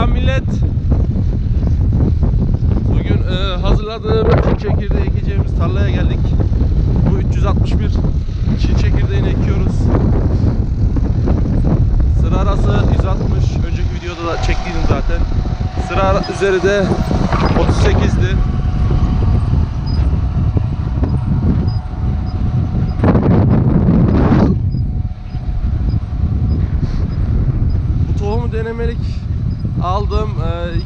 Selam millet. Bugün e, hazırladığım çin çekirdeği ekeceğimiz tarlaya geldik. Bu 361 çin çekirdeğini ekiyoruz. Sıra arası 160. Önceki videoda da çektiydim zaten. Sıra üzeri de 38'di. Bu tohumu denemelik aldım.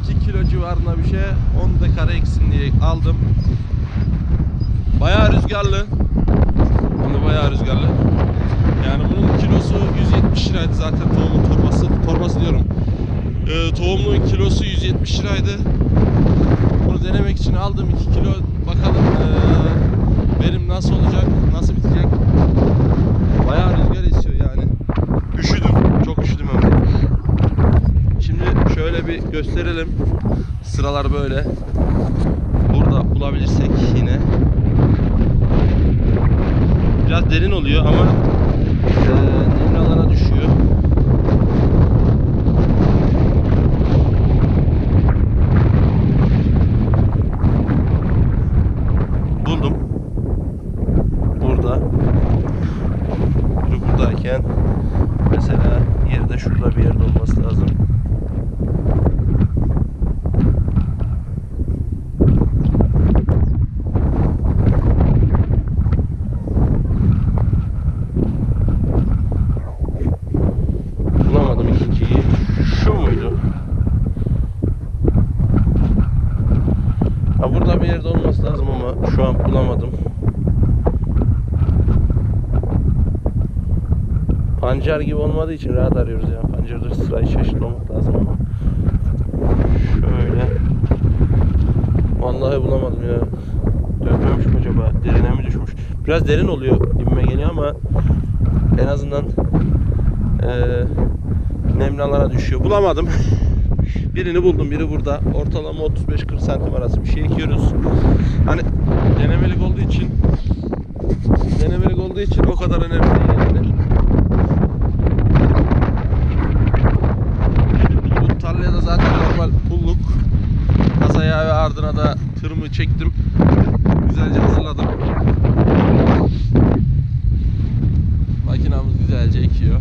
2 kilo civarında bir şey. 10 dekara eksin diye aldım. Bayağı rüzgarlı. Bunu bayağı rüzgarlı. Yani bunun kilosu 170 liraydı zaten tohumun torbası, torbası diyorum. Ee, tohumun kilosu 170 liraydı. Bunu denemek için aldım 2 kilo. Bakalım ee, verim nasıl olacak, nasıl bitecek. Bayağı rüzgar esiyor yani. Üşüdüm hem de. Şimdi şöyle bir gösterelim. Sıralar böyle. Burada bulabilirsek yine. Biraz derin oluyor ama eee nemli alana düşüyor. Mesela yeri de şurada bir yerde olması lazım. Bulamadım ikinciyi. Şu muydu? Ha burada bir yerde olması lazım ama şu an bulamadım. Pancar gibi olmadığı için rahat arıyoruz ya. Pancarda sırayı şaşırtmamak lazım ama. Şöyle. Vallahi bulamadım ya. Dökmemiş mi acaba? Derine mi düşmüş? Biraz derin oluyor gibime geliyor ama en azından eee nemli alana düşüyor. Bulamadım. Birini buldum. Biri burada. Ortalama 35-40 santim arası bir şey ekiyoruz. Hani denemelik olduğu için denemelik olduğu için o kadar önemli değil yani. Bu tarlaya da zaten normal pulluk. Kaz ayağı ve ardına da tırmı çektim. Güzelce hazırladım. Makinamız güzelce ekiyor.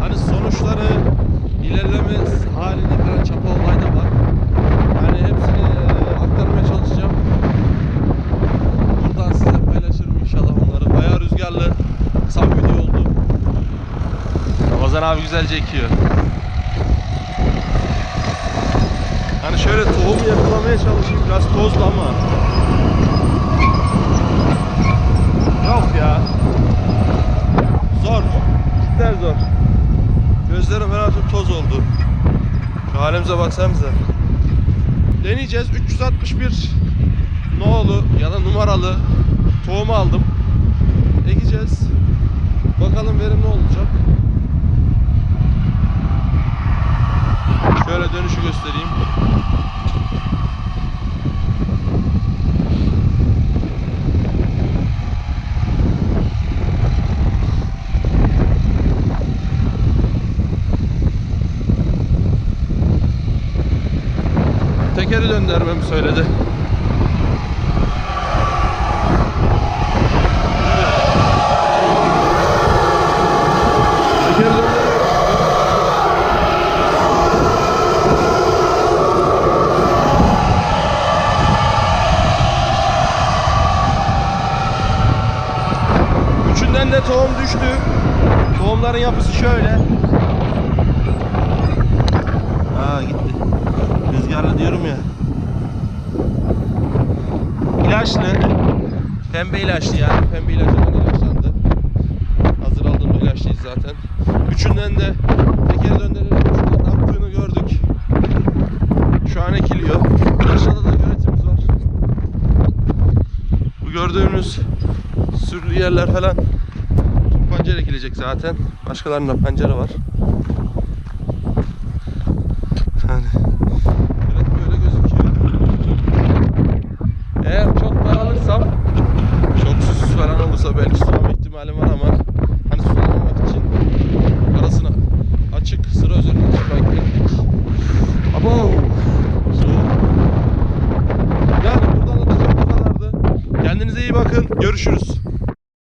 Hani sonuçları ilerleme halinde falan çapa olay da var. Yani hepsini e, aktarmaya çalışacağım. Buradan size paylaşırım inşallah onları. Bayağı rüzgarlı kısa bir video oldu. Ramazan abi güzelce ekiyor. Hani şöyle tohum yakalamaya çalışayım. Biraz tozlu ama. Yok ya. Zor. Cidden zor. Gözlerim herhalde toz oldu. Şu halimize baksanıza. Deneyeceğiz. 361 no'lu ya da numaralı tohum aldım. Ekeceğiz. Bakalım verim ne olacak. Şöyle dönüşü göstereyim. Tekeri döndürmemi söyledi. Tekeri döndürüyorum. Üçünden de tohum düştü. Tohumların yapısı şöyle. Aa gitti. Rüzgarlı diyorum ya. İlaçlı. Pembe ilaçlı yani. Pembe ilacından ilaçlandı. Hazır aldığım ilaçlıyız zaten. Üçünden de tekeri döndürerek yaptığını gördük. Şu an ekiliyor. Aşağıda da göletimiz var. Bu gördüğünüz sürülü yerler falan pancar ekilecek zaten. Başkalarının da pancarı var. Yani evet böyle gözüküyor. Eğer çok dağılırsam çok susuz falan olursa belki sulama ihtimalim var ama